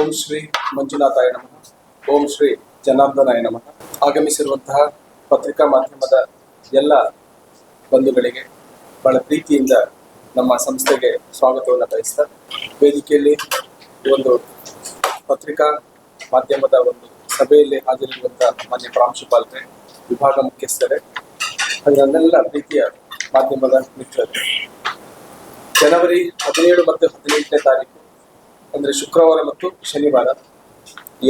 ಓಂ ಶ್ರೀ ಮಂಜುನಾಥಾಯ ನಮಃ. ಓಂ ಶ್ರೀ ಜನಾರ್ದನಾಯ ನಮಃ. ಆಗಮಿಸಿರುವಂತಹ ಪತ್ರಿಕಾ ಮಾಧ್ಯಮದ ಎಲ್ಲ ಬಂಧುಗಳಿಗೆ ಬಹಳ ಪ್ರೀತಿಯಿಂದ ನಮ್ಮ ಸಂಸ್ಥೆಗೆ ಸ್ವಾಗತವನ್ನು ಬಯಸ್ತಾ ವೇದಿಕೆಯಲ್ಲಿ ಒಂದು ಪತ್ರಿಕಾ ಮಾಧ್ಯಮದ ಒಂದು ಸಭೆಯಲ್ಲಿ ಹಾಜರಿರುವಂತಹ ಮಾನ್ಯ ಪ್ರಾಂಶುಪಾಲರೇ ವಿಭಾಗ ಮುಖ್ಯಸ್ಥರೇ ಅದನ್ನೆಲ್ಲ ಪ್ರೀತಿಯ ಮಾಧ್ಯಮದ ಮಿತ್ರರು. ಜನವರಿ ಹದಿನೇಳು ಮತ್ತು ಹದಿನೆಂಟನೇ ತಾರೀಕು ಅಂದ್ರೆ ಶುಕ್ರವಾರ ಮತ್ತು ಶನಿವಾರ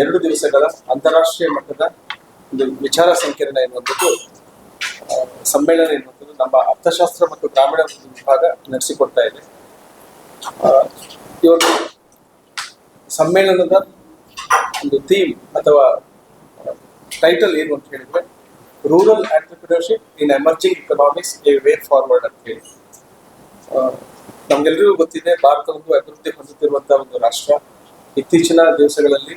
ಎರಡು ದಿವಸಗಳ ಅಂತಾರಾಷ್ಟ್ರೀಯ ಮಟ್ಟದ ಒಂದು ವಿಚಾರ ಸಂಕಿರಣ ಎನ್ನುವಂಥದ್ದು ಸಮ್ಮೇಳನ ಎನ್ನುವಂಥದ್ದು ನಮ್ಮ ಅರ್ಥಶಾಸ್ತ್ರ ಮತ್ತು ಗ್ರಾಮೀಣ ವಿಭಾಗ ನಡೆಸಿಕೊಡ್ತಾ ಇದೆ. ಒಂದು ಸಮ್ಮೇಳನದ ಒಂದು ಥೀಮ್ ಅಥವಾ ಟೈಟಲ್ ಏನು ಅಂತ ಹೇಳಿದ್ರೆ rural entrepreneurship in emerging economics a way forward ಅಂತ ಹೇಳಿ. ನಮ್ಗೆಲ್ರಿಗೂ ಗೊತ್ತಿದೆ ಭಾರತ ಒಂದು ಅಭಿವೃದ್ಧಿ ಹೊಂದುತ್ತಿರುವಂತಹ ಒಂದು ರಾಷ್ಟ್ರ. ಇತ್ತೀಚಿನ ದಿವಸಗಳಲ್ಲಿ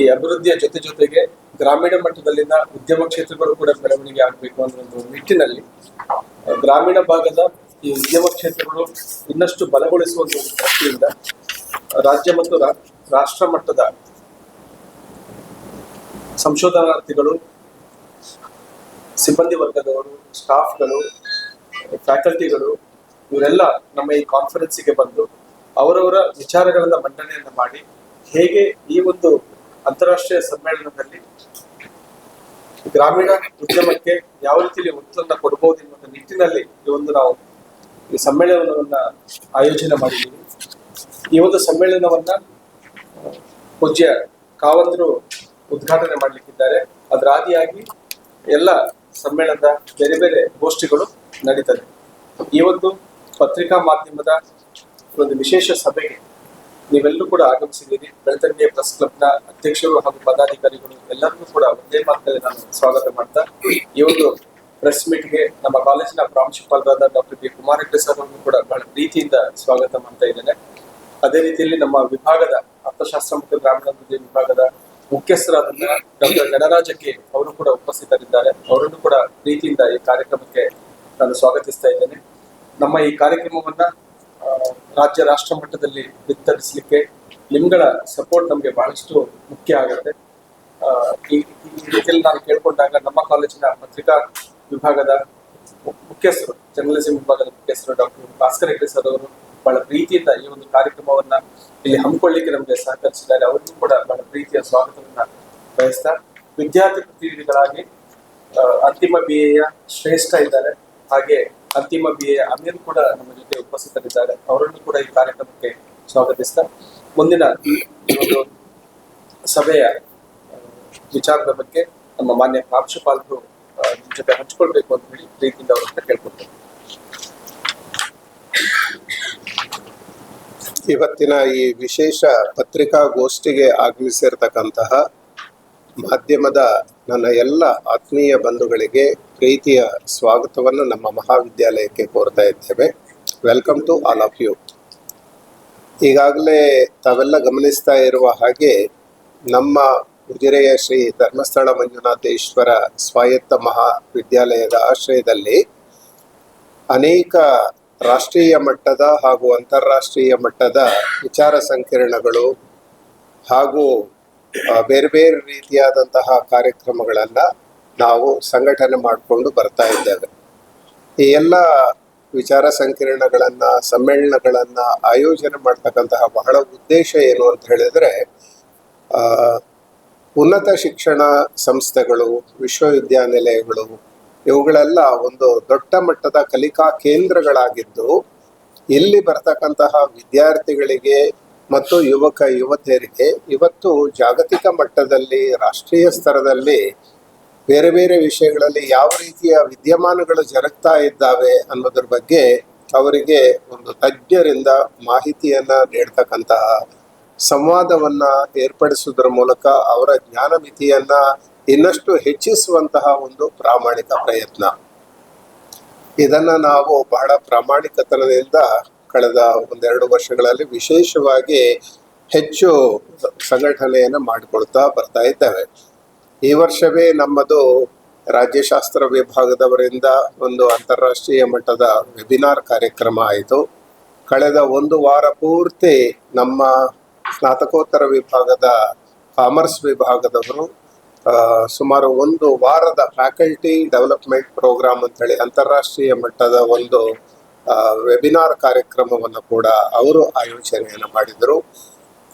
ಈ ಅಭಿವೃದ್ಧಿಯ ಜೊತೆ ಜೊತೆಗೆ ಗ್ರಾಮೀಣ ಮಟ್ಟದಲ್ಲಿನ ಉದ್ಯಮ ಕ್ಷೇತ್ರಗಳು ಕೂಡ ಬೆಳವಣಿಗೆ ಆಗಬೇಕು ಅನ್ನೋ ಒಂದು ನಿಟ್ಟಿನಲ್ಲಿ ಗ್ರಾಮೀಣ ಭಾಗದ ಈ ಉದ್ಯಮ ಕ್ಷೇತ್ರಗಳು ಇನ್ನಷ್ಟು ಬಲಗೊಳಿಸುವ ಒಂದು ದೃಷ್ಟಿಯಿಂದ ರಾಜ್ಯ ಮತ್ತು ರಾಷ್ಟ್ರ ಮಟ್ಟದ ಸಂಶೋಧನಾರ್ಥಿಗಳು, ಸಿಬ್ಬಂದಿ ವರ್ಗದವರು, ಸ್ಟಾಫ್ಗಳು, ಫ್ಯಾಕಲ್ಟಿಗಳು ಇವರೆಲ್ಲ ನಮ್ಮ ಈ ಕಾನ್ಫರೆನ್ಸಿಗೆ ಬಂದು ಅವರವರ ವಿಚಾರಗಳನ್ನ ಮಂಡನೆಯನ್ನ ಮಾಡಿ ಹೇಗೆ ಈ ಒಂದು ಅಂತಾರಾಷ್ಟ್ರೀಯ ಸಮ್ಮೇಳನದಲ್ಲಿ ಗ್ರಾಮೀಣ ಉದ್ಯಮಕ್ಕೆ ಯಾವ ರೀತಿಯಲ್ಲಿ ಒತ್ತನ್ನ ಕೊಡಬಹುದು ಎನ್ನುವ ನಿಟ್ಟಿನಲ್ಲಿ ಈ ಒಂದು ನಾವು ಈ ಸಮ್ಮೇಳನವನ್ನ ಆಯೋಜನೆ ಮಾಡಿದ್ದೀವಿ. ಈ ಒಂದು ಸಮ್ಮೇಳನವನ್ನ ಪೂಜ್ಯ ಕಾವಂತರು ಉದ್ಘಾಟನೆ ಮಾಡಲಿಕ್ಕಿದ್ದಾರೆ. ಅದರ ಆದಿಯಾಗಿ ಎಲ್ಲ ಸಮ್ಮೇಳನದ ಬೇರೆ ಬೇರೆ ಗೋಷ್ಠಿಗಳು ನಡೀತದೆ. ಈ ಒಂದು ಪತ್ರಿಕಾ ಮಾಧ್ಯಮದ ಒಂದು ವಿಶೇಷ ಸಭೆಗೆ ನೀವೆಲ್ಲರೂ ಕೂಡ ಆಗಮಿಸಿದ್ದೀರಿ. ಬೆಳ್ತಂಗೆ ಪ್ರೆಸ್ ಕ್ಲಬ್ನ ಅಧ್ಯಕ್ಷರು ಹಾಗೂ ಪದಾಧಿಕಾರಿಗಳು ಎಲ್ಲರನ್ನೂ ಕೂಡ ಒಂದೇ ಮಾತಲ್ಲಿ ನಾನು ಸ್ವಾಗತ ಮಾಡ್ತಾ, ಈ ಒಂದು ಪ್ರೆಸ್ ಮೀಟ್ಗೆ ನಮ್ಮ ಕಾಲೇಜಿನ ಪ್ರಾಂಶುಪಾಲರಾದ doctor B Kumar Hegde sir ಅವರನ್ನು ಕೂಡ ಬಹಳ ಪ್ರೀತಿಯಿಂದ ಸ್ವಾಗತ ಮಾಡ್ತಾ ಇದ್ದೇನೆ. ಅದೇ ರೀತಿಯಲ್ಲಿ ನಮ್ಮ ವಿಭಾಗದ ಅರ್ಥಶಾಸ್ತ್ರ ಮತ್ತು ಗ್ರಾಮೀಣಾಭಿವೃದ್ಧಿ ವಿಭಾಗದ ಮುಖ್ಯಸ್ಥರಾದ ಡಾಕ್ಟರ್ ಗಣರಾಜಕ್ಕೆ ಅವರು ಕೂಡ ಉಪಸ್ಥಿತರಿದ್ದಾರೆ. ಅವರನ್ನು ಕೂಡ ಪ್ರೀತಿಯಿಂದ ಈ ಕಾರ್ಯಕ್ರಮಕ್ಕೆ ನಾನು ಸ್ವಾಗತಿಸ್ತಾ ಇದ್ದೇನೆ. ನಮ್ಮ ಈ ಕಾರ್ಯಕ್ರಮವನ್ನ ರಾಜ್ಯ ರಾಷ್ಟ್ರ ಮಟ್ಟದಲ್ಲಿ ಬಿತ್ತರಿಸಲಿಕ್ಕೆ ನಿಮ್ಗಳ ಸಪೋರ್ಟ್ ನಮಗೆ ಬಹಳಷ್ಟು ಮುಖ್ಯ ಆಗುತ್ತೆ. ಈ ರೀತಿಯಲ್ಲಿ ನಾನು ಕೇಳ್ಕೊಂಡಾಗ ನಮ್ಮ ಕಾಲೇಜಿನ ಪತ್ರಿಕಾ ವಿಭಾಗದ ಮುಖ್ಯಸ್ಥರು ಜರ್ನಲಿಸಂ ವಿಭಾಗದ ಮುಖ್ಯಸ್ಥರು ಡಾಕ್ಟರ್ ಭಾಸ್ಕರ್ ಹೆಗ್ಡೆ ಸರ್ ಅವರು ಬಹಳ ಪ್ರೀತಿಯಿಂದ ಈ ಒಂದು ಕಾರ್ಯಕ್ರಮವನ್ನ ಇಲ್ಲಿ ಹಮ್ಮಿಕೊಳ್ಳಿಕ್ಕೆ ನಮಗೆ ಸಹಕರಿಸಿದ್ದಾರೆ. ಅವರಿಗೂ ಕೂಡ ಬಹಳ ಪ್ರೀತಿಯ ಸ್ವಾಗತವನ್ನ ಬಯಸ್ತಾ ವಿದ್ಯಾರ್ಥಿ ಪ್ರತಿನಿಧಿಗಳಾಗಿ ಅಂತಿಮ ಬಿ ಎಯ ಶ್ರೇಷ್ಠ ಇದ್ದಾರೆ. ಹಾಗೆ ಅಂತಿಮ ಬಿ ಎ ಅಮೀರ್ ಕೂಡ ನಮ್ಮ ಜೊತೆ ಉಪಸ್ಥಿತರಿದ್ದಾರೆ. ಅವರನ್ನು ಕೂಡ ಈ ಕಾರ್ಯಕ್ರಮಕ್ಕೆ ಸ್ವಾಗತಿಸ್ತಾ, ಮುಂದಿನ ಒಂದು ಸಭೆಯ ವಿಚಾರದ ಬಗ್ಗೆ ನಮ್ಮ ಮಾನ್ಯ ಪ್ರಾಂಶುಪಾಲರು ಜೊತೆ ಹಂಚ್ಕೊಳ್ಬೇಕು ಅಂತ ಹೇಳಿ ಪ್ರೀತಿಯಿಂದ ಅವರನ್ನ ಕೇಳ್ಕೊಳ್ತೇನೆ. ಇವತ್ತಿನ ಈ ವಿಶೇಷ ಪತ್ರಿಕಾಗೋಷ್ಠಿಗೆ ಆಗಮಿಸಿರ್ತಕ್ಕಂತಹ ಮಾಧ್ಯಮದ ನನ್ನ ಎಲ್ಲ ಆತ್ಮೀಯ ಬಂಧುಗಳಿಗೆ ಪ್ರೀತಿಯ ಸ್ವಾಗತವನ್ನು ನಮ್ಮ ಮಹಾವಿದ್ಯಾಲಯಕ್ಕೆ ಕೋರ್ತಾ ಇದ್ದೇವೆ. Welcome to all of you ಈಗಾಗಲೇ ತಾವೆಲ್ಲ ಗಮನಿಸ್ತಾ ಇರುವ ಹಾಗೆ ನಮ್ಮ ಉಜಿರೆಯ ಶ್ರೀ ಧರ್ಮಸ್ಥಳ ಮಂಜುನಾಥೇಶ್ವರ ಸ್ವಾಯತ್ತ ಮಹಾವಿದ್ಯಾಲಯದ ಆಶ್ರಯದಲ್ಲಿ ಅನೇಕ ರಾಷ್ಟ್ರೀಯ ಮಟ್ಟದ ಹಾಗೂ ಅಂತಾರಾಷ್ಟ್ರೀಯ ಮಟ್ಟದ ವಿಚಾರ ಸಂಕಿರಣಗಳು ಹಾಗೂ ಬೇರೆ ಬೇರೆ ರೀತಿಯಾದಂತಹ ಕಾರ್ಯಕ್ರಮಗಳನ್ನ ನಾವು ಸಂಘಟನೆ ಮಾಡಿಕೊಂಡು ಬರ್ತಾ ಇದ್ದೇವೆ. ಈ ಎಲ್ಲ ವಿಚಾರ ಸಂಕಿರಣಗಳನ್ನು, ಸಮ್ಮೇಳನಗಳನ್ನು ಆಯೋಜನೆ ಮಾಡ್ತಕ್ಕಂತಹ ಬಹಳ ಉದ್ದೇಶ ಏನು ಅಂತ ಹೇಳಿದ್ರೆ ಉನ್ನತ ಶಿಕ್ಷಣ ಸಂಸ್ಥೆಗಳು, ವಿಶ್ವವಿದ್ಯಾನಿಲಯಗಳು ಇವುಗಳೆಲ್ಲ ಒಂದು ದೊಡ್ಡ ಮಟ್ಟದ ಕಲಿಕಾ ಕೇಂದ್ರಗಳಾಗಿದ್ದು, ಇಲ್ಲಿ ಬರ್ತಕ್ಕಂತಹ ವಿದ್ಯಾರ್ಥಿಗಳಿಗೆ ಮತ್ತು ಯುವಕ, ಯುವತಿಯರಿಗೆ ಇವತ್ತು ಜಾಗತಿಕ ಮಟ್ಟದಲ್ಲಿ, ರಾಷ್ಟ್ರೀಯ ಸ್ತರದಲ್ಲಿ ಬೇರೆ ಬೇರೆ ವಿಷಯಗಳಲ್ಲಿ ಯಾವ ರೀತಿಯ ವಿದ್ಯಮಾನಗಳು ಜರುಗ್ತಾ ಇದ್ದಾವೆ ಅನ್ನೋದ್ರ ಬಗ್ಗೆ ಅವರಿಗೆ ಒಂದು ತಜ್ಞರಿಂದ ಮಾಹಿತಿಯನ್ನ ನೀಡ್ತಕ್ಕಂತಹ ಸಂವಾದವನ್ನ ಏರ್ಪಡಿಸುವುದರ ಮೂಲಕ ಅವರ ಜ್ಞಾನ ಮಿತಿಯನ್ನ ಇನ್ನಷ್ಟು ಹೆಚ್ಚಿಸುವಂತಹ ಒಂದು ಪ್ರಾಮಾಣಿಕ ಪ್ರಯತ್ನ. ಇದನ್ನ ನಾವು ಬಹಳ ಪ್ರಾಮಾಣಿಕತನದಿಂದ ಕಳೆದ ಒಂದೆರಡು ವರ್ಷಗಳಲ್ಲಿ ವಿಶೇಷವಾಗಿ ಹೆಚ್ಚು ಸಂಘಟನೆಯನ್ನು ಮಾಡಿಕೊಳ್ತಾ ಬರ್ತಾ ಇದ್ದೇವೆ. ಈ ವರ್ಷವೇ ನಮ್ಮದು ರಾಜ್ಯಶಾಸ್ತ್ರ ವಿಭಾಗದವರಿಂದ ಒಂದು ಅಂತಾರಾಷ್ಟ್ರೀಯ ಮಟ್ಟದ ವೆಬಿನಾರ್ ಕಾರ್ಯಕ್ರಮ ಆಯಿತು. ಕಳೆದ ಒಂದು ವಾರ ಪೂರ್ತಿ ನಮ್ಮ ಸ್ನಾತಕೋತ್ತರ ವಿಭಾಗದ ಕಾಮರ್ಸ್ ವಿಭಾಗದವರು ಸುಮಾರು ಒಂದು ವಾರದ ಫ್ಯಾಕಲ್ಟಿ ಡೆವಲಪ್ಮೆಂಟ್ ಪ್ರೋಗ್ರಾಮ್ ಅಂತೇಳಿ ಅಂತಾರಾಷ್ಟ್ರೀಯ ಮಟ್ಟದ ಒಂದು ವೆಬಿನಾರ್ ಕಾರ್ಯಕ್ರಮವನ್ನು ಕೂಡ ಅವರು ಆಯೋಜನೆಯನ್ನು ಮಾಡಿದರು.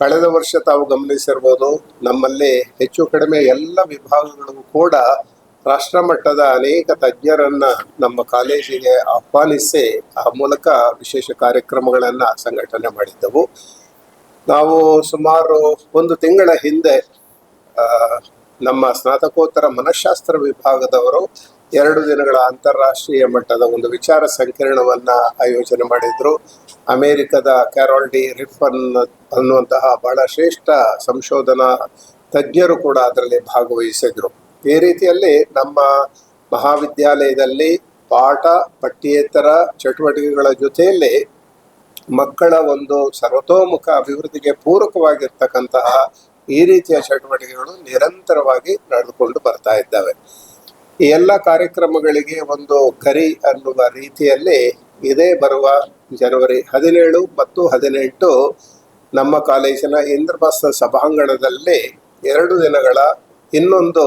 ಕಳೆದ ವರ್ಷ ತಾವು ಗಮನಿಸಿರ್ಬೋದು ನಮ್ಮಲ್ಲಿ ಹೆಚ್ಚು ಕಡಿಮೆ ಎಲ್ಲ ವಿಭಾಗಗಳಿಗೂ ಕೂಡ ರಾಷ್ಟ್ರ ಮಟ್ಟದ ಅನೇಕ ತಜ್ಞರನ್ನ ನಮ್ಮ ಕಾಲೇಜಿಗೆ ಆಹ್ವಾನಿಸಿ ಆ ಮೂಲಕ ವಿಶೇಷ ಕಾರ್ಯಕ್ರಮಗಳನ್ನ ಸಂಘಟನೆ ಮಾಡಿದ್ದೆವು. ನಾವು ಸುಮಾರು ಒಂದು ತಿಂಗಳ ಹಿಂದೆ ನಮ್ಮ ಸ್ನಾತಕೋತ್ತರ ಮನಃಶಾಸ್ತ್ರ ವಿಭಾಗದವರು ಎರಡು ದಿನಗಳ ಅಂತಾರಾಷ್ಟ್ರೀಯ ಮಟ್ಟದ ಒಂದು ವಿಚಾರ ಸಂಕಿರಣವನ್ನ ಆಯೋಜನೆ ಮಾಡಿದ್ರು. ಅಮೆರಿಕದ ಕ್ಯಾರೋಲ್ ಡಿ ರಿಫನ್ ಅನ್ನುವಂತಹ ಬಹಳ ಶ್ರೇಷ್ಠ ಸಂಶೋಧನಾ ತಜ್ಞರು ಕೂಡ ಅದರಲ್ಲಿ ಭಾಗವಹಿಸಿದ್ರು. ಈ ರೀತಿಯಲ್ಲಿ ನಮ್ಮ ಮಹಾವಿದ್ಯಾಲಯದಲ್ಲಿ ಪಾಠ, ಪಠ್ಯೇತರ ಚಟುವಟಿಕೆಗಳ ಜೊತೆಯಲ್ಲಿ ಮಕ್ಕಳ ಒಂದು ಸರ್ವತೋಮುಖ ಅಭಿವೃದ್ಧಿಗೆ ಪೂರಕವಾಗಿರ್ತಕ್ಕಂತಹ ಈ ರೀತಿಯ ಚಟುವಟಿಕೆಗಳು ನಿರಂತರವಾಗಿ ನಡೆದುಕೊಂಡು ಬರ್ತಾ ಇದ್ದಾವೆ. ಈ ಎಲ್ಲ ಕಾರ್ಯಕ್ರಮಗಳಿಗೆ ಒಂದು ಕರಿ ಅನ್ನುವ ರೀತಿಯಲ್ಲಿ ಇದೇ ಬರುವ ಜನವರಿ ಹದಿನೇಳು ಮತ್ತು ಹದಿನೆಂಟು ನಮ್ಮ ಕಾಲೇಜಿನ ಇಂದ್ರಪ್ರಸ್ಥ ಸಭಾಂಗಣದಲ್ಲಿ ಎರಡು ದಿನಗಳ ಇನ್ನೊಂದು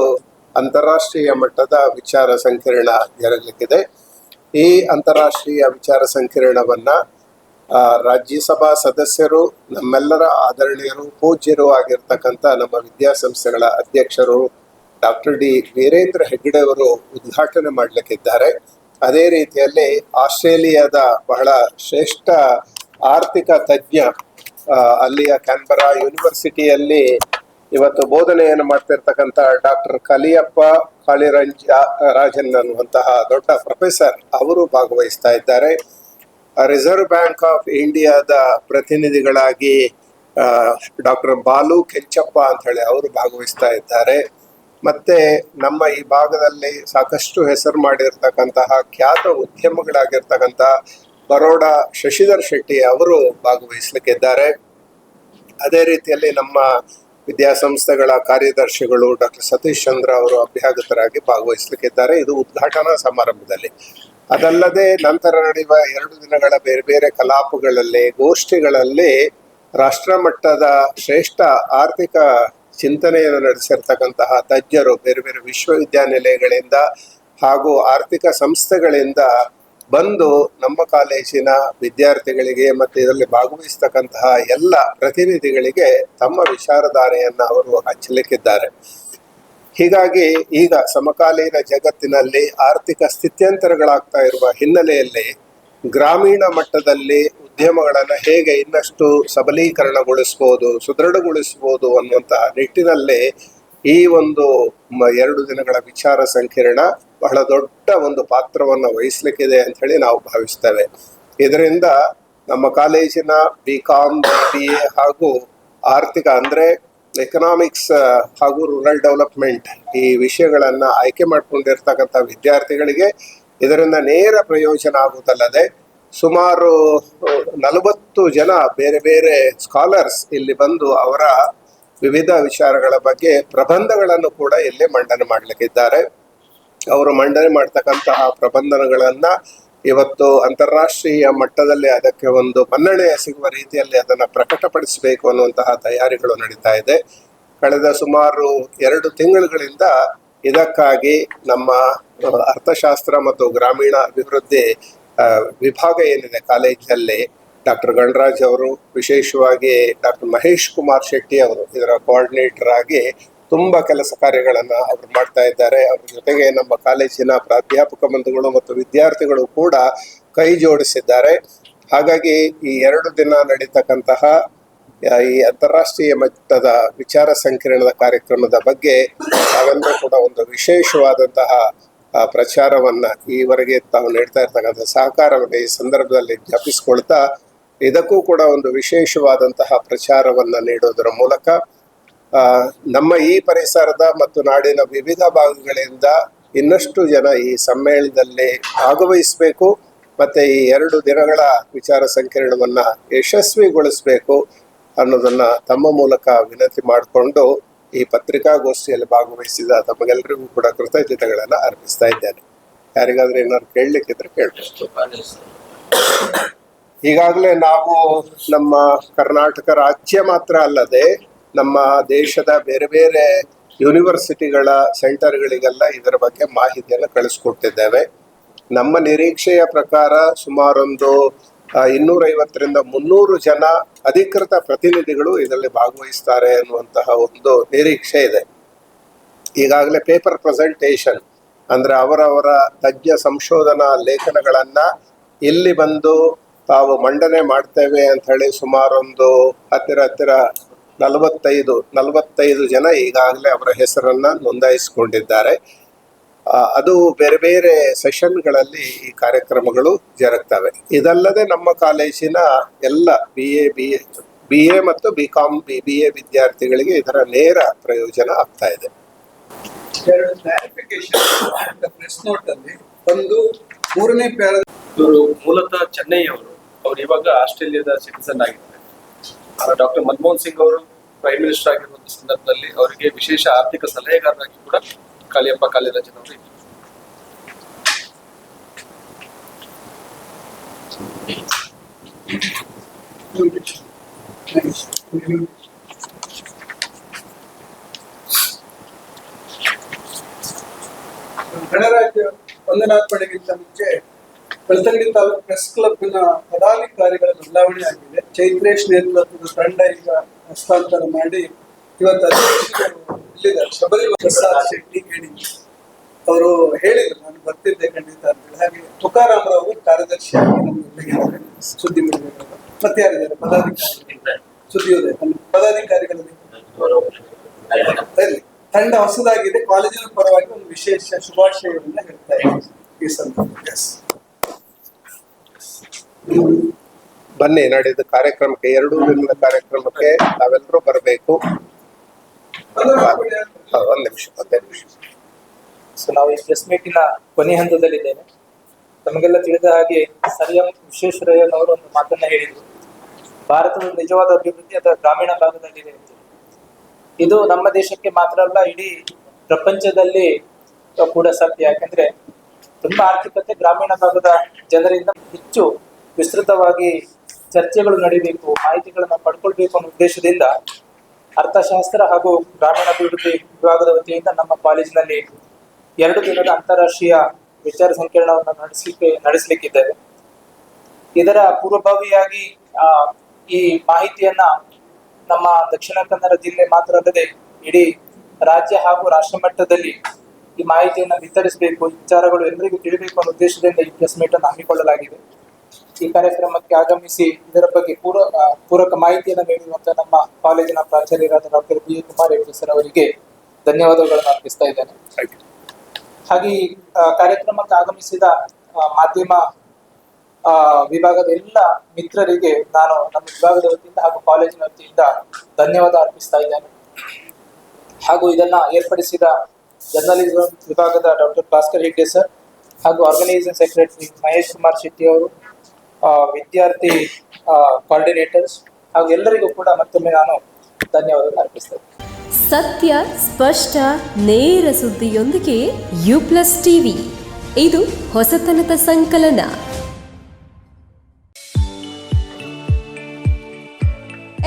ಅಂತಾರಾಷ್ಟ್ರೀಯ ಮಟ್ಟದ ವಿಚಾರ ಸಂಕಿರಣ ಜರಗಲಿಕ್ಕಿದೆ. ಈ ಅಂತಾರಾಷ್ಟ್ರೀಯ ವಿಚಾರ ಸಂಕಿರಣವನ್ನು ರಾಜ್ಯಸಭಾ ಸದಸ್ಯರು, ನಮ್ಮೆಲ್ಲರ ಆದರಣೀಯರು, ಪೂಜ್ಯರು ಆಗಿರ್ತಕ್ಕಂಥ ನಮ್ಮ ವಿದ್ಯಾಸಂಸ್ಥೆಗಳ ಅಧ್ಯಕ್ಷರು ಡಾಕ್ಟರ್ ಡಿ ವೀರೇಂದ್ರ ಹೆಗ್ಗಡೆ ಅವರು ಉದ್ಘಾಟನೆ ಮಾಡಲಿಕ್ಕಿದ್ದಾರೆ ಅದೇ ರೀತಿಯಲ್ಲಿ ಆಸ್ಟ್ರೇಲಿಯಾದ ಬಹಳ ಶ್ರೇಷ್ಠ ಆರ್ಥಿಕ ತಜ್ಞ ಅಲ್ಲಿಯ ಕ್ಯಾನ್ಬರಾ ಯೂನಿವರ್ಸಿಟಿಯಲ್ಲಿ ಇವತ್ತು ಬೋಧನೆಯನ್ನು ಮಾಡ್ತಿರ್ತಕ್ಕಂಥ ಡಾಕ್ಟರ್ ಕಲಿಯಪ್ಪ ಕಾಳಿರಂಜ ರಾಜನ್ ಅನ್ನುವಂತಹ ದೊಡ್ಡ ಪ್ರೊಫೆಸರ್ ಅವರು ಭಾಗವಹಿಸ್ತಾ ಇದ್ದಾರೆ. ರಿಸರ್ವ್ ಬ್ಯಾಂಕ್ ಆಫ್ ಇಂಡಿಯಾದ ಪ್ರತಿನಿಧಿಗಳಾಗಿ ಡಾಕ್ಟರ್ ಬಾಲು ಕೆಂಚಪ್ಪ ಅಂತ ಹೇಳಿ ಅವರು ಭಾಗವಹಿಸ್ತಾ ಇದ್ದಾರೆ. ಮತ್ತೆ ನಮ್ಮ ಈ ಭಾಗದಲ್ಲಿ ಸಾಕಷ್ಟು ಹೆಸರು ಮಾಡಿರ್ತಕ್ಕಂತಹ ಖ್ಯಾತ ಉದ್ಯಮಗಳಾಗಿರ್ತಕ್ಕಂತಹ ಬರೋಡ ಶಶಿಧರ್ ಶೆಟ್ಟಿ ಅವರು ಭಾಗವಹಿಸ್ಲಿಕ್ಕಿದ್ದಾರೆ ಅದೇ ರೀತಿಯಲ್ಲಿ ನಮ್ಮ ವಿದ್ಯಾಸಂಸ್ಥೆಗಳ ಕಾರ್ಯದರ್ಶಿಗಳು ಡಾಕ್ಟರ್ ಸತೀಶ್ ಚಂದ್ರ ಅವರು ಅಭ್ಯಾಗತರಾಗಿ ಭಾಗವಹಿಸಲಿಕ್ಕಿದ್ದಾರೆ ಇದು ಉದ್ಘಾಟನಾ ಸಮಾರಂಭದಲ್ಲಿ. ಅದಲ್ಲದೆ ನಂತರ ನಡೆಯುವ ಎರಡು ದಿನಗಳ ಬೇರೆ ಬೇರೆ ಕಲಾಪಗಳಲ್ಲಿ, ಗೋಷ್ಠಿಗಳಲ್ಲಿ ರಾಷ್ಟ್ರ ಮಟ್ಟದ ಶ್ರೇಷ್ಠ ಆರ್ಥಿಕ ಚಿಂತನೆಯನ್ನು ನಡೆಸಿರ್ತಕ್ಕಂತಹ ತಜ್ಞರು ಬೇರೆ ಬೇರೆ ವಿಶ್ವವಿದ್ಯಾನಿಲಯಗಳಿಂದ ಹಾಗೂ ಆರ್ಥಿಕ ಸಂಸ್ಥೆಗಳಿಂದ ಬಂದು ನಮ್ಮ ಕಾಲೇಜಿನ ವಿದ್ಯಾರ್ಥಿಗಳಿಗೆ ಮತ್ತು ಇದರಲ್ಲಿ ಭಾಗವಹಿಸ್ತಕ್ಕಂತಹ ಎಲ್ಲ ಪ್ರತಿನಿಧಿಗಳಿಗೆ ತಮ್ಮ ವಿಚಾರಧಾರೆಯನ್ನು ಅವರು ಹಚ್ಚಲಿಕ್ಕಿದ್ದಾರೆ ಹೀಗಾಗಿ ಈಗ ಸಮಕಾಲೀನ ಜಗತ್ತಿನಲ್ಲಿ ಆರ್ಥಿಕ ಸ್ಥಿತ್ಯಂತರಗಳಾಗ್ತಾ ಇರುವ ಹಿನ್ನೆಲೆಯಲ್ಲಿ ಗ್ರಾಮೀಣ ಮಟ್ಟದಲ್ಲಿ ಉದ್ಯಮಗಳನ್ನು ಹೇಗೆ ಇನ್ನಷ್ಟು ಸಬಲೀಕರಣಗೊಳಿಸ್ಬೋದು, ಸುದೃಢಗೊಳಿಸ್ಬೋದು ಅನ್ನುವಂತಹ ನಿಟ್ಟಿನಲ್ಲಿ ಈ ಒಂದು ಎರಡು ದಿನಗಳ ವಿಚಾರ ಸಂಕಿರಣ ಬಹಳ ದೊಡ್ಡ ಒಂದು ಪಾತ್ರವನ್ನು ವಹಿಸ್ಲಿಕ್ಕಿದೆ ಅಂತ ಹೇಳಿ ನಾವು ಭಾವಿಸ್ತೇವೆ. ಇದರಿಂದ ನಮ್ಮ ಕಾಲೇಜಿನ ಬಿ ಕಾಮ್ ಬಿ ಎ ಹಾಗೂ ಆರ್ಥಿಕ ಅಂದ್ರೆ ಎಕನಾಮಿಕ್ಸ್ ಹಾಗೂ ರೂರಲ್ ಡೆವಲಪ್ಮೆಂಟ್ ಈ ವಿಷಯಗಳನ್ನು ಆಯ್ಕೆ ಮಾಡಿಕೊಂಡಿರ್ತಕ್ಕಂಥ ವಿದ್ಯಾರ್ಥಿಗಳಿಗೆ ಇದರಿಂದ ನೇರ ಪ್ರಯೋಜನ ಆಗುವುದಲ್ಲದೆ ಸುಮಾರು ನಲವತ್ತು ಜನ ಬೇರೆ ಬೇರೆ ಸ್ಕಾಲರ್ಸ್ ಇಲ್ಲಿ ಬಂದು ಅವರ ವಿವಿಧ ವಿಚಾರಗಳ ಬಗ್ಗೆ ಪ್ರಬಂಧಗಳನ್ನು ಕೂಡ ಇಲ್ಲಿ ಮಂಡನೆ ಮಾಡಲಿಕ್ಕಿದ್ದಾರೆ ಅವರು ಮಂಡನೆ ಮಾಡ್ತಕ್ಕಂತಹ ಪ್ರಬಂಧನಗಳನ್ನು ಇವತ್ತು ಅಂತಾರಾಷ್ಟ್ರೀಯ ಮಟ್ಟದಲ್ಲಿ ಅದಕ್ಕೆ ಒಂದು ಮನ್ನಣೆ ಸಿಗುವ ರೀತಿಯಲ್ಲಿ ಅದನ್ನು ಪ್ರಕಟಪಡಿಸಬೇಕು ಅನ್ನುವಂತಹ ತಯಾರಿಗಳು ನಡೀತಾ ಇದೆ. ಕಳೆದ ಸುಮಾರು ಎರಡು ತಿಂಗಳುಗಳಿಂದ ಇದಕ್ಕಾಗಿ ನಮ್ಮ ಅರ್ಥಶಾಸ್ತ್ರ ಮತ್ತು ಗ್ರಾಮೀಣ ಅಭಿವೃದ್ಧಿ ವಿಭಾಗ ಏನಿದೆ ಕಾಲೇಜಿನಲ್ಲಿ, ಡಾಕ್ಟರ್ ಗಣರಾಜ್ ಅವರು, ವಿಶೇಷವಾಗಿ ಡಾಕ್ಟರ್ ಮಹೇಶ್ ಕುಮಾರ್ ಶೆಟ್ಟಿ ಅವರು, ಇದರ ಕೋಆರ್ಡಿನೇಟರ್ ಆಗಿ ತುಂಬಾ ಕೆಲಸ ಕಾರ್ಯಗಳನ್ನು ಅವರು ಮಾಡ್ತಾ ಇದ್ದಾರೆ. ಅವ್ರ ಜೊತೆಗೆ ನಮ್ಮ ಕಾಲೇಜಿನ ಪ್ರಾಧ್ಯಾಪಕ ಬಂಧುಗಳು ಮತ್ತು ವಿದ್ಯಾರ್ಥಿಗಳು ಕೂಡ ಕೈ ಜೋಡಿಸಿದ್ದಾರೆ. ಹಾಗಾಗಿ ಈ ಎರಡು ದಿನ ನಡೀತಕ್ಕಂತಹ ಈ ಅಂತಾರಾಷ್ಟ್ರೀಯ ಮಟ್ಟದ ವಿಚಾರ ಸಂಕಿರಣದ ಕಾರ್ಯಕ್ರಮದ ಬಗ್ಗೆ ನಾವೆಲ್ಲರೂ ಕೂಡ ಒಂದು ವಿಶೇಷವಾದಂತಹ ಪ್ರಚಾರವನ್ನು ಈವರೆಗೆ ತಾವು ನೀಡ್ತಾ ಇರ್ತಕ್ಕಂಥ ಸಹಕಾರವನ್ನು ಈ ಸಂದರ್ಭದಲ್ಲಿ ಜ್ಞಾಪಿಸ್ಕೊಳ್ತಾ ಇದಕ್ಕೂ ಕೂಡ ಒಂದು ವಿಶೇಷವಾದಂತಹ ಪ್ರಚಾರವನ್ನು ನೀಡೋದರ ಮೂಲಕ ನಮ್ಮ ಈ ಪರಿಸರದ ಮತ್ತು ನಾಡಿನ ವಿವಿಧ ಭಾಗಗಳಿಂದ ಇನ್ನಷ್ಟು ಜನ ಈ ಸಮ್ಮೇಳನದಲ್ಲಿ ಭಾಗವಹಿಸಬೇಕು. ಮತ್ತೆ ಈ ಎರಡು ದಿನಗಳ ವಿಚಾರ ಸಂಕಿರಣವನ್ನು ಯಶಸ್ವಿಗೊಳಿಸಬೇಕು. ಅನ್ನೋದನ್ನ ತಮ್ಮ ಮೂಲಕ ವಿನಂತಿ ಮಾಡಿಕೊಂಡು ಈ ಪತ್ರಿಕಾಗೋಷ್ಠಿಯಲ್ಲಿ ಭಾಗವಹಿಸಿದ ತಮಗೆಲ್ಲರಿಗೂ ಕೂಡ ಕೃತಜ್ಞತೆಗಳನ್ನ ಅರ್ಪಿಸ್ತಾ ಇದ್ದೇನೆ. ಯಾರಿಗಾದ್ರೂ ಏನಾದ್ರು ಕೇಳಲಿಕ್ಕಿದ್ರೆ ಕೇಳಬೇಕು ಈಗಾಗಲೇ ನಾವು ನಮ್ಮ ಕರ್ನಾಟಕ ರಾಜ್ಯ ಮಾತ್ರ ಅಲ್ಲದೆ ನಮ್ಮ ದೇಶದ ಬೇರೆ ಬೇರೆ ಯೂನಿವರ್ಸಿಟಿಗಳ ಸೆಂಟರ್ಗಳಿಗೆಲ್ಲ ಇದರ ಬಗ್ಗೆ ಮಾಹಿತಿಯನ್ನು ಕಳಿಸ್ಕೊಟ್ಟಿದ್ದೇವೆ. ನಮ್ಮ ನಿರೀಕ್ಷೆಯ ಪ್ರಕಾರ ಸುಮಾರೊಂದು ಇನ್ನೂರೈವತ್ತರಿಂದ ಮುನ್ನೂರು ಜನ ಅಧಿಕೃತ ಪ್ರತಿನಿಧಿಗಳು ಇದರಲ್ಲಿ ಭಾಗವಹಿಸ್ತಾರೆ ಅನ್ನುವಂತಹ ಒಂದು ನಿರೀಕ್ಷೆ ಇದೆ. ಈಗಾಗಲೇ ಪೇಪರ್ ಪ್ರೆಸೆಂಟೇಷನ್, ಅಂದ್ರೆ ಅವರವರ ತಜ್ಞ ಸಂಶೋಧನಾ ಲೇಖನಗಳನ್ನು ಇಲ್ಲಿ ಬಂದು ತಾವು ಮಂಡನೆ ಮಾಡ್ತೇವೆ ಅಂತ ಹೇಳಿ ಸುಮಾರೊಂದು ಹತ್ತಿರ ಹತ್ತಿರ ನಲವತ್ತೈದು ನಲವತ್ತೈದು ಜನ ಈಗಾಗಲೇ ಅವರ ಹೆಸರನ್ನು ನೋಂದಾಯಿಸಿಕೊಂಡಿದ್ದಾರೆ. ಅದು ಬೇರೆ ಬೇರೆ ಸೆಷನ್ಗಳಲ್ಲಿ ಈ ಕಾರ್ಯಕ್ರಮಗಳು ಜರುಗ್ತವೆ. ಇದಲ್ಲದೆ ನಮ್ಮ ಕಾಲೇಜಿನ ಎಲ್ಲ B A B A B A ಮತ್ತು B com B B A ವಿದ್ಯಾರ್ಥಿಗಳಿಗೆ ಇದರ ನೇರ ಪ್ರಯೋಜನ ಆಗ್ತಾ ಇದೆ. ಎರಡು ಕ್ಲಾರಿಫಿಕೇಶನ್ ಪ್ರೆಸ್ ನೋಟ್ ಅಲ್ಲಿ ಒಂದು ಮೂರನೇ ಇವರು ಮೂಲತಃ ಚೆನ್ನೈ ಅವರು ಅವ್ರು ಇವಾಗ ಆಸ್ಟ್ರೇಲಿಯಾದ ಸಿಟಿಸನ್ ಆಗಿದ್ದಾರೆ. ಡಾಕ್ಟರ್ ಮನಮೋಹನ್ ಸಿಂಗ್ ಅವರು ಪ್ರೈಮ್ ಮಿನಿಸ್ಟರ್ ಆಗಿರುವಂತಹ ಸಂದರ್ಭದಲ್ಲಿ ಅವರಿಗೆ ವಿಶೇಷ ಆರ್ಥಿಕ ಸಲಹೆಗಾರರಾಗಿ ಕೂಡ ಕಾಳಿಯಪ್ಪ ಇದ್ರು. ಗಣರಾಜ್ಯ ವಂದನಾರ್ಪಣೆಗಿಂತ ಮುಂಚೆ ಬೆಳ್ತಂಗಡಿ ತಾಲೂಕು ಪ್ರೆಸ್ ಕ್ಲಬ್ನ ಪದಾಧಿಕಾರಿಗಳ ಬದಲಾವಣೆ ಆಗಿದೆ ಚೈತ್ರೇಶ್ ನೇತೃತ್ವದ ತಂಡ ಈಗ ಹಸ್ತಾಂತರ ಮಾಡಿ ಇವತ್ತು ಪ್ರಸಾದ್ ಶೆಟ್ಟಿ ಹೇಳಿ ಅವರು ಹೇಳಿದ್ರು ನಾನು ಬರ್ತಿದ್ದೆ ಖಂಡಿತ ಅಂತ ಹೇಳಿ. ಹಾಗೆ ತುಕಾರಾಮ್ ಅವರು ಕಾರ್ಯದರ್ಶಿಯಾಗಿ ನಮ್ಮ ಸುದ್ದಿ ಮಾಡಬೇಕು ಮತ್ತೆ ಯಾರಿದ್ದಾರೆ? ಪದಾಧಿಕಾರಿ ಸುದ್ದಿಯೋದಯ. ಪದಾಧಿಕಾರಿಗಳಲ್ಲಿ ಇರ್ಲಿ. ತಂಡ ಹೊಸದಾಗಿದೆ. ಕಾಲೇಜಿನ ಪರವಾಗಿ ಒಂದು ವಿಶೇಷ ಶುಭಾಶಯವನ್ನ ಹೇಳ್ತಾ ಇದ್ದೀನಿ. ಈ ಸಂದರ್ಭ ಬನ್ನಿ ನಡೆದ ಕಾರ್ಯಕ್ರಮಕ್ಕೆ ಎರಡು ದಿನದ ಕಾರ್ಯಕ್ರಮಕ್ಕೆ ನಾವೆಲ್ಲರೂ ಬರಬೇಕು. ಸೊ ನಾವು ಈ ಪ್ರೆಸ್ ಮೀಟಿನ ಕೊನೆ ಹಂತದಲ್ಲಿದ್ದೇವೆ. ತಮಗೆಲ್ಲ ತಿಳಿದ ಹಾಗೆ ಸರಿಯಂ ವಿಶ್ವೇಶ್ವರಯ್ಯನವರು ಒಂದು ಮಾತನ್ನ ಹೇಳಿದ್ರು. ಭಾರತದ ನಿಜವಾದ ಅಭಿವೃದ್ಧಿ ಅದರ ಗ್ರಾಮೀಣ ಭಾಗದಲ್ಲಿದೆ ಅಂತ. ಇದು ನಮ್ಮ ದೇಶಕ್ಕೆ ಮಾತ್ರ ಅಲ್ಲ, ಇಡೀ ಪ್ರಪಂಚದಲ್ಲಿ ಕೂಡ ಸತ್ಯ ಯಾಕಂದ್ರೆ ತುಂಬಾ ಆರ್ಥಿಕತೆ ಗ್ರಾಮೀಣ ಭಾಗದ ಜನರಿಂದ ಹೆಚ್ಚು ವಿಸ್ತೃತವಾಗಿ ಚರ್ಚೆಗಳು ನಡೀಬೇಕು, ಮಾಹಿತಿಗಳನ್ನ ಪಡ್ಕೊಳ್ಬೇಕು ಅನ್ನೋ ಉದ್ದೇಶದಿಂದ ಅರ್ಥಶಾಸ್ತ್ರ ಹಾಗೂ ಗ್ರಾಮೀಣಾಭಿವೃದ್ಧಿ ವಿಭಾಗದ ವತಿಯಿಂದ ನಮ್ಮ ಕಾಲೇಜಿನಲ್ಲಿ ಎರಡು ದಿನದ ಅಂತಾರಾಷ್ಟ್ರೀಯ ವಿಚಾರ ಸಂಕಿರಣವನ್ನು ನಡೆಸಲಿಕ್ಕೆ ನಡೆಸಲಿಕ್ಕಿದ್ದೇವೆ. ಇದರ ಪೂರ್ವಭಾವಿಯಾಗಿ ಆ, ಈ ಮಾಹಿತಿಯನ್ನ ನಮ್ಮ ದಕ್ಷಿಣ ಕನ್ನಡ ಜಿಲ್ಲೆ ಮಾತ್ರ ಅಲ್ಲದೆ ಇಡೀ ರಾಜ್ಯ ಹಾಗೂ ರಾಷ್ಟ್ರ ಮಟ್ಟದಲ್ಲಿ ಈ ಮಾಹಿತಿಯನ್ನು ವಿತರಿಸಬೇಕು ವಿಚಾರಗಳು ಎಲ್ಲರಿಗೂ ತಿಳಿಬೇಕು ಅನ್ನೋ ಉದ್ದೇಶದಿಂದ ಈ ಪ್ರೆಸ್ ಮೀಟ್ ಅನ್ನು ಹಮ್ಮಿಕೊಳ್ಳಲಾಗಿದೆ. ಈ ಕಾರ್ಯಕ್ರಮಕ್ಕೆ ಆಗಮಿಸಿ ಇದರ ಬಗ್ಗೆ ಪೂರ್ವ ಪೂರಕ ಮಾಹಿತಿಯನ್ನು ನೀಡಿರುವಂತಹ ನಮ್ಮ ಕಾಲೇಜಿನ ಪ್ರಾಚಾರ್ಯರಾದ doctor B Kumar Reddy sir ಅವರಿಗೆ ಧನ್ಯವಾದಗಳನ್ನು ಅರ್ಪಿಸ್ತಾ ಇದ್ದೇನೆ. ಹಾಗೆ ಈ ಕಾರ್ಯಕ್ರಮಕ್ಕೆ ಆಗಮಿಸಿದ ಮಾಧ್ಯಮ ವಿಭಾಗದ ಎಲ್ಲ ಮಿತ್ರರಿಗೆ ನಾನು ನಮ್ಮ ವಿಭಾಗದ ವತಿಯಿಂದ ಹಾಗೂ ಕಾಲೇಜಿನ ವತಿಯಿಂದ ಧನ್ಯವಾದ ಅರ್ಪಿಸ್ತಾ ಇದ್ದೇನೆ. ಹಾಗೂ ಇದನ್ನ ಏರ್ಪಡಿಸಿದ ಜರ್ನಲಿಸಂ ವಿಭಾಗದ ಡಾಕ್ಟರ್ ಭಾಸ್ಕರ್ ಹೆಗ್ಡೆ ಸರ್ ಹಾಗೂ ಆರ್ಗನೈಸಿಂಗ್ ಸೆಕ್ರೆಟರಿ ಮಹೇಶ್ ಕುಮಾರ್ ಶೆಟ್ಟಿ ಅವರು ವಿದ್ಯಾರ್ಥಿ ಕೋಆರ್ಡಿನೇಟರ್ಸ್ ಹಾಗೂ ಎಲ್ಲರಿಗೂ ಕೂಡ ಮತ್ತೊಮ್ಮೆ ನಾನು ಧನ್ಯವಾದ ಅರ್ಪಿಸ್ತೇನೆ. ಸತ್ಯ, ಸ್ಪಷ್ಟ, ನೇರ ಸುದ್ದಿಯೊಂದಿಗೆ ಯು ಪ್ಲಸ್ ಟಿವಿ ಇದು ಹೊಸತನದ ಸಂಕಲನ.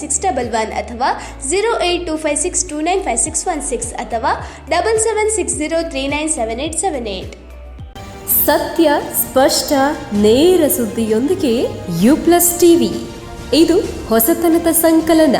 six double one ಅಥವಾ zero eight two five six two nine five six one six ಅಥವಾ double seven six zero three nine seven eight seven eight ಸತ್ಯ, ಸ್ಪಷ್ಟ, ನೇರ ಸುದ್ದಿಯೊಂದಿಗೆ ಯು ಪ್ಲಸ್ ಟಿವಿ ಇದು ಹೊಸತನದ ಸಂಕಲನ.